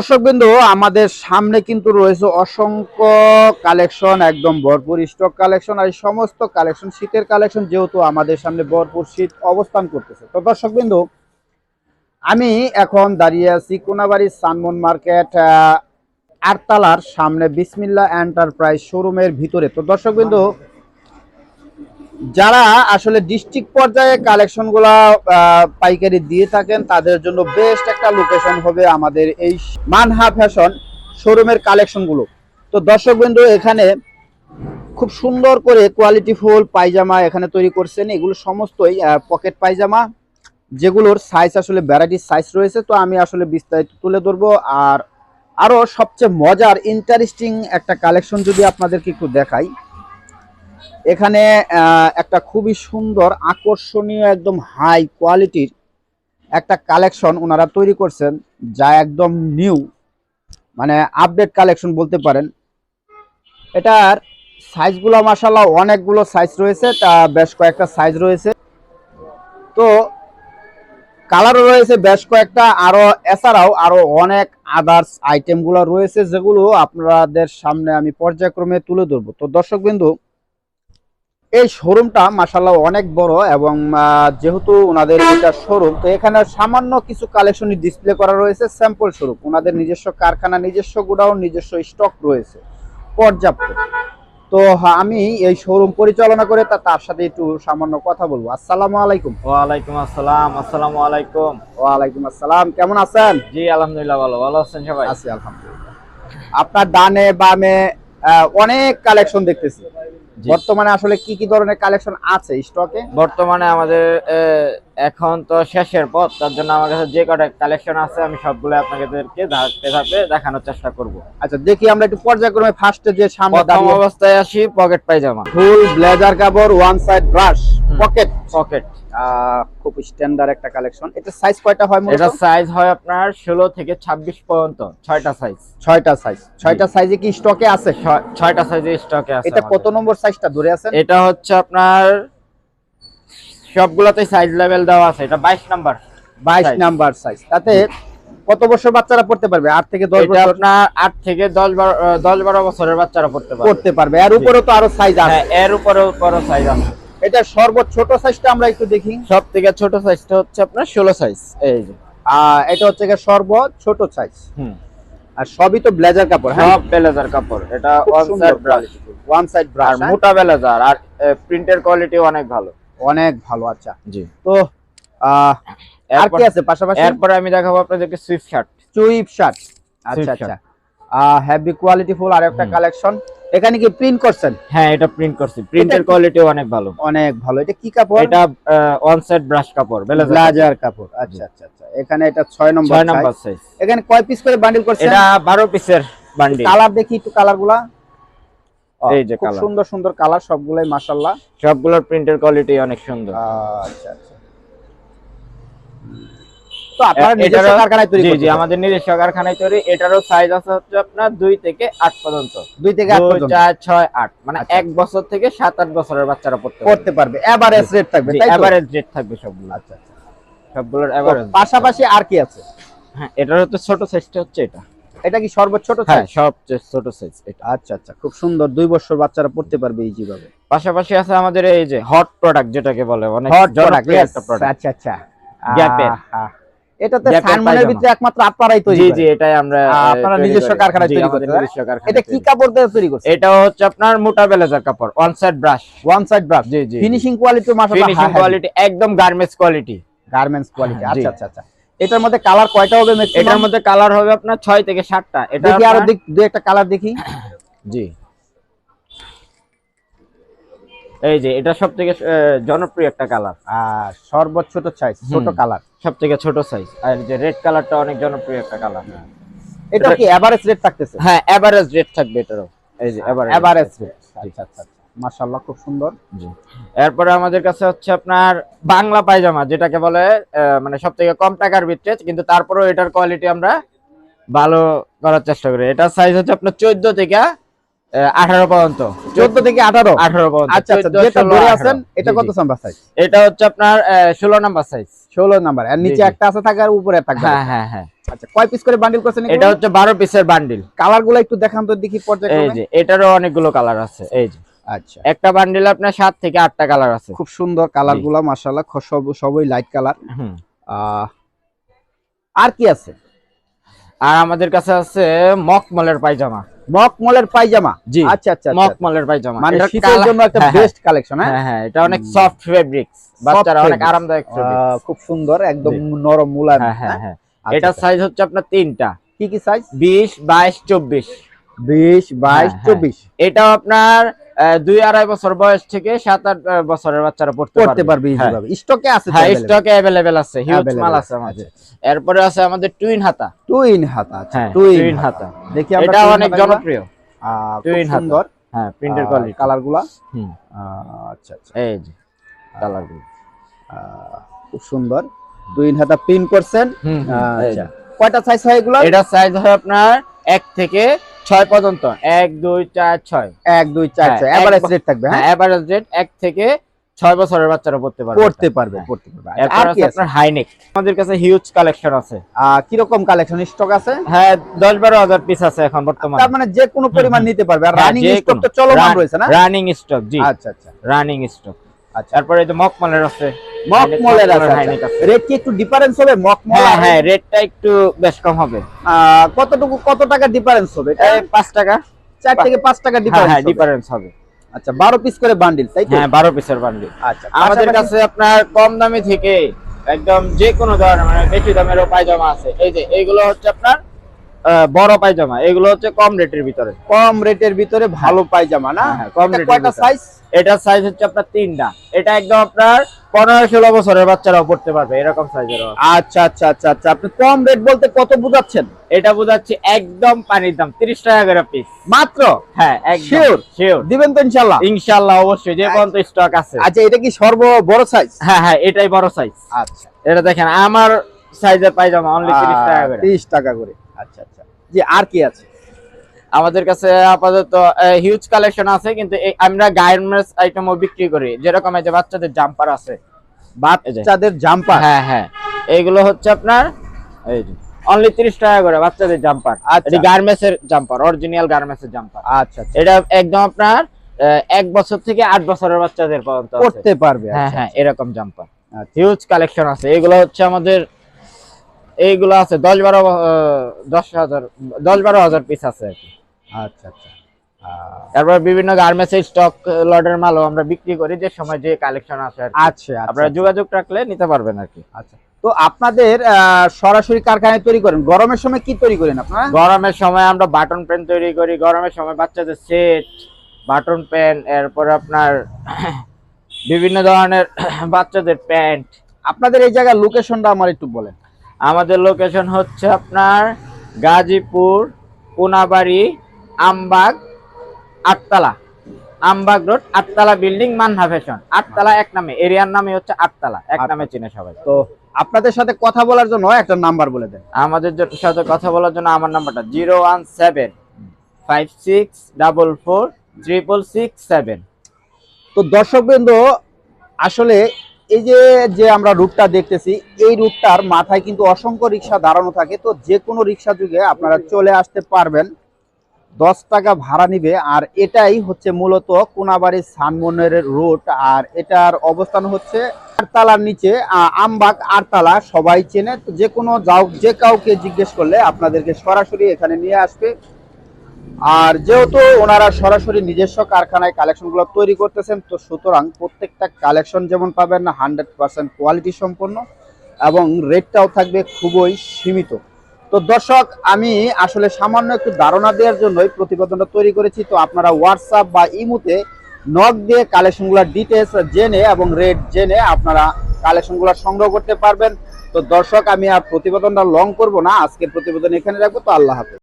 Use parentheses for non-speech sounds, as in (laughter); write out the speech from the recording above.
দর্শক বিন্দু আমাদের সামনে কিন্তু রয়েছে অসংখ্য কালেকশন, একদম ভরপুর স্টক কালেকশন আর সমস্ত কালেকশন, শীতের কালেকশন যেহেতু আমাদের সামনে ভরপুর শীত অবস্থান করতেছে। তো দর্শক বিন্দু আমি এখন দাঁড়িয়ে আছি কোনাবাড়ি সানমন মার্কেট আটতলার সামনে বিসমিল্লা এন্টারপ্রাইজ শোরুমের ভিতরে। তো দর্শক বিন্দু যারা আসলে ডিস্ট্রিক্ট পর্যায়ে কালেকশনগুলা পাইকারি দিয়ে থাকেন, তাদের জন্য বেস্ট একটা লোকেশন হবে আমাদের এই মানহা ফ্যাশন শোরুমের কালেকশনগুলো তো দর্শকবৃন্দ এখানে খুব সুন্দর করে কোয়ালিটি ফুল, পায়জামা এখানে তৈরি করছেন। এগুলো সমস্তই পকেট পায়জামা, যেগুলোর সাইজ আসলে ভ্যারাইটির সাইজ রয়েছে। তো আমি আসলে বিস্তারিত তুলে ধরবো। আর আরও সবচেয়ে মজার ইন্টারেস্টিং একটা কালেকশন যদি আপনাদেরকে একটু দেখাই এখানে একটা খুবই সুন্দর, আকর্ষণীয়, একদম হাই কোয়ালিটির একটা কালেকশন ওনারা তৈরি করছেন, যা একদম নিউ মানে আপডেট কালেকশন বলতে পারেন। এটার সাইজগুলো মাসাল্লাহ অনেকগুলো সাইজ রয়েছে, তা বেশ কয়েকটা সাইজ রয়েছে। তো কালারও রয়েছে বেশ কয়েকটা, আরও এছাড়াও আরও অনেক আদার্স আইটেমগুলো রয়েছে, যেগুলো আপনাদের সামনে আমি পর্যায়ক্রমে তুলে ধরবো। তো দর্শক বিন্দু এই শোরুমটা মাসাল্লাহ অনেক বড় এবং যেহেতু ওনাদের এটা শোরুম তো এখানে সামান্য কিছু কালেকশন ডিসপ্লে করা রয়েছে স্যাম্পল স্বরূপ ওনাদের নিজস্ব কারখানা নিজস্ব গোডাউন নিজস্ব স্টক রয়েছে পর্যাপ্ত। তো আমি এই শোরুম পরিচালনা করে তা তার সাথে একটু সামান্য কথা বলব। আসসালামু আলাইকুম। ওয়ালাইকুম আসসালাম আসসালামু আলাইকুম। ওয়ালাইকুম আসসালাম কেমন আছেন? জি আলহামদুলিল্লাহ ভালো। ভালো আছেন সবাই? আছি আলহামদুলিল্লাহ। আপনার ডানে বামে অনেক কালেকশন দেখতেছি। বর্তমানে আসলে কি কি ধরনের কালেকশন আছে স্টকে বর্তমানে আমাদের এখন তো শেষের পথ তার জন্য আমার কাছে যে কটা কালেকশন আছে আমি সবগুলো আপনাদেরকে ধাপে ধাপে দেখানোর চেষ্টা করব। আচ্ছা দেখি আমরা একটু পর্যায়ক্রমে ফার্স্টে যে সামনে অবস্থায় আসি পকেট পাইজামা ফুল ব্লেজার কাপড় one side brush. Pocket pocket খুব স্ট্যান্ডার্ড একটা কালেকশন এটা সাইজ কয়টা হয় এটা সাইজ হয় আপনার ষোলো থেকে ছাব্বিশ পর্যন্ত ছয়টা সাইজ ছয়টা সাইজ ছয়টা সাইজে কি স্টকে আছে? ছয়টা সাইজে স্টকে আছে এটা কত নম্বর সাইজটা ধরে আছেন? এটা হচ্ছে আপনার সবগুলোতে সাইজ লেভেল দেওয়া আছে এটা বাইশ নাম্বার বাইশ size। নাম্বার সাইজ তাতে কত বছর বাচ্চারা পড়তে পারবে? আট থেকে দশ এটা বছর? আপনার আট থেকে দশ বারো আহ, দশ বারো বছরের বাচ্চারা পড়তে পারে পড়তে পারবে। এর উপরেও তো আরও সাইজ আছে। হ্যাঁ এর উপরে উপরে সাইজ আছে। এটা সর্বোচ্চ ছোট সাইজটা আমরা একটু দেখি। সব থেকে ছোট সাইজটা হচ্ছে আপনার ষোলো সাইজ এই যে। আহ, এটা হচ্ছে গিয়ে সর্বোচ্চ ছোট সাইজ হুম। আর সবই তো ব্লেজার কাপড় হ্যাঁ? সব বেলেজার কাপড় এটা one side brush one side আর ব্রাশ মোটা বেলেজার আর প্রিন্টের কোয়ালিটি অনেক ভালো। অনেক ভালো আচ্ছা। জি। তো আর কি আছে পাশাপাশি? এরপরে আমি দেখাবো আপনাদেরকে সুইফট শার্ট চুইপ শার্ট আচ্ছা আচ্ছা। হেভি কোয়ালিটি ফুল আর একটা কালেকশন এখানে কি প্রিন্ট করছেন? হ্যাঁ এটা প্রিন্ট করছি। প্রিন্টের? কোয়ালিটি অনেক ভালো। অনেক ভালো। এটা কি কাপড়? এটা ওয়ান সাইড ব্রাশ কাপড় বেলেজার কাপড়। আচ্ছা আচ্ছা আচ্ছা। এখানে এটা ছয় নম্বর ছয় size। নাম্বার সাইজ এখানে কয় পিস করে বান্ডিল করছেন? এটা বারো পিসের বান্ডিল কালার দেখি একটু কালারগুলা। এই যে খুব সুন্দর সুন্দর কালার সবগুলাই মাশাল্লাহ সবগুলোর প্রিন্টের কোয়ালিটি অনেক সুন্দর। আচ্ছা আচ্ছা। তো আপনারা নিজস্ব কারখানায় তৈরি জি জি আমাদের নিজস্ব কারখানায় তৈরি। এটারও সাইজ আছে হচ্ছে আপনার থেকে পর্যন্ত। থেকে পর্যন্ত? মানে বছর থেকে সাত আট বছরের বাচ্চারা পড়তে পারবে। এভারেজ রেট থাকবে তাই তো? এভারেজ রেট থাকবে সবগুলো। আচ্ছা আচ্ছা। সবগুলোর এভারেজ পাশাপাশি আর কি আছে? হ্যাঁ এটার হচ্ছে ছোট সাইজটা হচ্ছে এটা। এটা কি সর্বোচ্চ ছোট হ্যাঁ size? সবচেয়ে ছোট সাইজ এটা। আচ্ছা আচ্ছা। খুব সুন্দর। দুই বছর বাচ্চারা পড়তে পারবে ইজি ভাবে পাশাপাশি আছে আমাদের এই যে হট প্রোডাক্ট যেটাকে বলে অনেক হট জনপ্রিয় একটা প্রোডাক্ট আচ্ছা আচ্ছা। গ্যাপের। এটাতে সানমনের ভিতরে একমাত্র আপনারাই তৈরি জি জি এটাই আমরা আপনারা নিজস্ব। কারখানায় তৈরি করতে হয়? এটা কি কাপড় দিয়ে তৈরি করছে এটা হচ্ছে আপনার মোটা বেলেজার কাপড় one side brush one side brush জি জি ফিনিশিং কোয়ালিটি মাশাআল্লাহ ফিনিশিং কোয়ালিটি একদম গার্মেন্টস কোয়ালিটি গার্মেন্টস কোয়ালিটি আচ্ছা আচ্ছা আচ্ছা। এটার মধ্যে কালার কয়টা হবে এটার মধ্যে কালার হবে আপনার ছয় থেকে সাতটা। এটা দেখি আরও দুই একটা কালার দেখি। জি। এই যে এটা সব থেকে জনপ্রিয় একটা কালার আর সর্বোচ্চ ছোট সাইজ ছোট কালার সব থেকে ছোট সাইজ আর যে রেড কালারটা অনেক জনপ্রিয় একটা কালার এটা কি এভারেজ রেট থাকতেছে? হ্যাঁ এভারেজ রেট থাকবে এটারও। এই যে এভারেজ এভারেজ রেট আচ্ছা আচ্ছা আচ্ছা। মাশাআল্লাহ খুব সুন্দর। জি। এরপরে আমাদের কাছে হচ্ছে আপনার বাংলা পায়জামা যেটাকে বলে মানে সব থেকে কম টাকার ভিতরে কিন্তু তারপরেও এটার কোয়ালিটি আমরা ভালো করার চেষ্টা করি। এটার সাইজ হচ্ছে আপনার চোদ্দ থেকে আঠারো পর্যন্ত। চোদ্দ থেকে আঠারো। আঠারো পর্যন্ত। আচ্ছা আচ্ছা যেটা ধরে আছেন এটা কত নাম্বার সাইজ এটা হচ্ছে আপনার ষোলো নাম্বার সাইজ ষোলো নাম্বার আর নিচে একটা আছে থাকার উপরে থাকবে হ্যাঁ হ্যাঁ হ্যাঁ। আচ্ছা কয় পিস করে বান্ডিল করছেন এটা হচ্ছে বারো পিসের বান্ডিল কালারগুলো একটু দেখান তো দেখি এই যে এটারও অনেকগুলো কালার আছে এই যে। আচ্ছা। একটা বান্ডিল আপনার সাত থেকে আটটা কালার আছে। খুব সুন্দর কালারগুলা মাশাআল্লাহ খ- সব সবই লাইট কালার। আর কি আছে? আর আমাদের কাছে আছে মকমলের পায়জামা। মকমলের পায়জামা? জি আচ্ছা আচ্ছা আচ্ছা। মকমলের পায়জামা। মানে শীতের জন্য একটা হ্যাঁ, হ্যাঁ, বেস্ট কালেকশন হ্যাঁ? হ্যাঁ হ্যাঁ এটা অনেক সফট ফেব্রিক্স বাচ্চারা অনেক আরামদায়ক খুব সুন্দর একদম নরম মুলায়ম হ্যাঁ হ্যাঁ হ্যাঁ? আচ্ছা, এটা আচ্ছা। সাইজ হচ্ছে আপনার তিনটা। কি কি সাইজ বিশ বাইশ চব্বিশ। বিশ বাইশ হ্যাঁ, চব্বিশ। এটাও আপনার দুই আড়াই বছর বয়স থেকে সাত আট বছরের বাচ্চারা পড়তে পারবে। হ্যাঁ। স্টকে আছে হ্যাঁ স্টকে অ্যাভেলেবেল আছে হিউজ মাল আছে, আমাদের। এরপরে আছে আমাদের টুইন হাতা। টুইন হাতা আচ্ছা হ্যাঁ টুইন টুইন হাতা। দেখি আমরা এটা অনেক জনপ্রিয়। আহ, হাতা। হ্যাঁ প্রিন্টের কোয়ালিটি কালারগুলা হুম। আচ্ছা আচ্ছা। এই যে কালারগুলো খুব সুন্দর। টুইন হাতা প্রিন্ট করছেন। আচ্ছা। কয়টা সাইজ হয় এগুলো এটা সাইজ হয় আপনার এক থেকে ছয় পর্যন্ত? এক দুই চার ছয়। এক দুই চার হ্যাঁ, ছয়। বা- রেট থাকবে হ্যাঁ? এভারেজ রেট এক থেকে ছয় বছরের বাচ্চারা পড়তে পারবে। পড়তে পারবে হ্যাঁ। পড়তে পারবে। আর কি আপনার হাইনেক আমাদের কাছে হিউজ কালেকশন আছে। কীরকম কালেকশন স্টক আছে? হ্যাঁ দশ বারো হাজার পিস আছে এখন বর্তমানে। তার মানে যে কোনো পরিমাণ নিতে পারবে। আর হ্যাঁ, রানিং স্টক তো চলমান রয়েছে না? রানিং স্টক জি। আচ্ছা আচ্ছা। রানিং স্টক তারপরে এই যে মকমলের আছে। মকমলের আছে মকমলের হাইনেক আছে। রেট কি একটু ডিফারেন্স হবে? মকমল হ্যাঁ হ্যাঁ রেটটা একটু বেশ কম হবে। কতটুকু কত টাকা ডিফারেন্স হবে? টাকা। থেকে টাকা ডিফারেন্স হ্যাঁ ডিফারেন্স হবে। আচ্ছা বারো পিস করে বান্ডিল তাই তো? হ্যাঁ বারো পিসের বান্ডিল আচ্ছা আমাদের কাছে আপনার কম দামি থেকে একদম যে কোনো ধরনের মানে বেশি দামেরও পায়জামা আছে। এই যে এইগুলো হচ্ছে আপনার বড় পায়জামা। এগুলো হচ্ছে কম রেটের ভিতরে। কম রেটের ভিতরে ভালো পায়জামা না? হ্যাঁ, হ্যাঁ, কম কয়টা। সাইজ এটা সাইজ হচ্ছে আপনার তিনটা। এটা একদম আপনার পনেরো ষোলো বছরের বাচ্চারাও পড়তে পারবে এরকম সাইজের আচ্ছা আচ্ছা আচ্ছা আচ্ছা। আপনি কম রেট বলতে কত বুঝাচ্ছেন? এটা বোঝাচ্ছি একদম পানির দাম তিরিশ টাকা করে পিস মাত্র? হ্যাঁ Sure? শিওর দিবেন তো ইনশাল্লাহ ইনশাল্লাহ অবশ্যই যে পর্যন্ত স্টক আছে। আচ্ছা এটা কি সর্ব বড় সাইজ হ্যাঁ হ্যাঁ এটাই বড় সাইজ আচ্ছা। এটা দেখেন আমার সাইজের পায়জামা অনলি তিরিশ টাকা করে। তিরিশ টাকা করে। আচ্ছা আচ্ছা। জি আর কি আছে? আমাদের কাছে আপাতত হিউজ কালেকশন আছে কিন্তু আমরা গার্মেন্টস আইটেমও বিক্রি করি। যেরকম এই যে বাচ্চাদের জাম্পার আছে। বাচ্চাদের জাম্পার হ্যাঁ হ্যাঁ। এইগুলো হচ্ছে আপনার এই যে অনলি তিরিশ টাকা করে বাচ্চাদের জাম্পার আচ্ছা। এটি গার্মেন্টস এর জাম্পার অরিজিনাল গার্মেন্টস এর জাম্পার আচ্ছা আচ্ছা। এটা একদম আপনার এক বছর থেকে আট বছরের বাচ্চাদের পর্যন্ত। করতে পারবে হ্যাঁ আচ্ছা, হ্যাঁ এরকম জাম্পার। হিউজ কালেকশন আছে। এগুলো হচ্ছে আমাদের এইগুলো আছে দশ বারো দশ হাজার দশ বারো হাজার পিস আছে আর কি। আচ্ছা আচ্ছা। তারপর বিভিন্ন গার্মেন্টস এর স্টক লটের মালও আমরা বিক্রি করি যে সময় যে কালেকশন আছে আর আচ্ছা আপনারা আচ্ছা যোগাযোগ রাখলে নিতে পারবেন আর কি। আচ্ছা। তো আপনাদের সরাসরি কারখানায় তৈরি করেন গরমের সময় কি তৈরি করেন আপনারা? গরমের সময় আমরা বাটন পেন তৈরি করি গরমের সময় বাচ্চাদের সেট বাটন পেন এরপর আপনার (clears throat) বিভিন্ন ধরনের (clears throat) বাচ্চাদের প্যান্ট। আপনাদের এই জায়গার লোকেশনটা আমার একটু বলেন। আমাদের লোকেশন হচ্ছে আপনার Gazipur Konabari Ambag আটতলা। Ambag road আটতলা building Manna fashion. আটতলা এক নামে এরিয়ার নামে হচ্ছে আটতলা। এক নামে চিনে সবাই। তো আপনাদের সাথে কথা বলার জন্য একটা নাম্বার বলে দেন। আমাদের সাথে কথা বলার জন্য আমার নাম্বারটা zero one seven five six double four triple six seven. তো দর্শকবৃন্দ আসলে এই যে যে আমরা রুটটা দেখতেছি, এই রুটটার মাথায় কিন্তু অসংখ্য রিক্সা দাঁড়ানো থাকে। তো যে কোনো রিক্সা যুগে আপনারা চলে আসতে পারবেন, দশ টাকা ভাড়া নিবে। আর এটাই হচ্ছে মূলত কোনাবাড়ি সানমনের রুট। আর এটার অবস্থান হচ্ছে আটতলার নিচে আমবাগ আটতলা। সবাই চেনে, তো যে কোনো যাও, যে কাউকে জিজ্ঞেস করলে আপনাদেরকে সরাসরি এখানে নিয়ে আসবে। আর যেহেতু ওনারা সরাসরি নিজস্ব কারখানায় কালেকশনগুলো তৈরি করতেছেন, তো সুতরাং প্রত্যেকটা কালেকশন যেমন পাবেন না, হান্ড্রেড পার্সেন্ট কোয়ালিটি সম্পন্ন এবং রেটটাও থাকবে খুবই সীমিত। তো দর্শক, আমি আসলে সামান্য একটু ধারণা দেওয়ার জন্যই প্রতিবেদনটা তৈরি করেছি। তো আপনারা হোয়াটসঅ্যাপ বা ইমুতে নক দিয়ে কালেকশনগুলোর ডিটেলস জেনে এবং রেট জেনে আপনারা কালেকশনগুলো সংগ্রহ করতে পারবেন। তো দর্শক, আমি আর প্রতিবেদনটা লং করব না। আজকের প্রতিবেদন এখানে রাখব। তো আল্লাহ হাফেজ।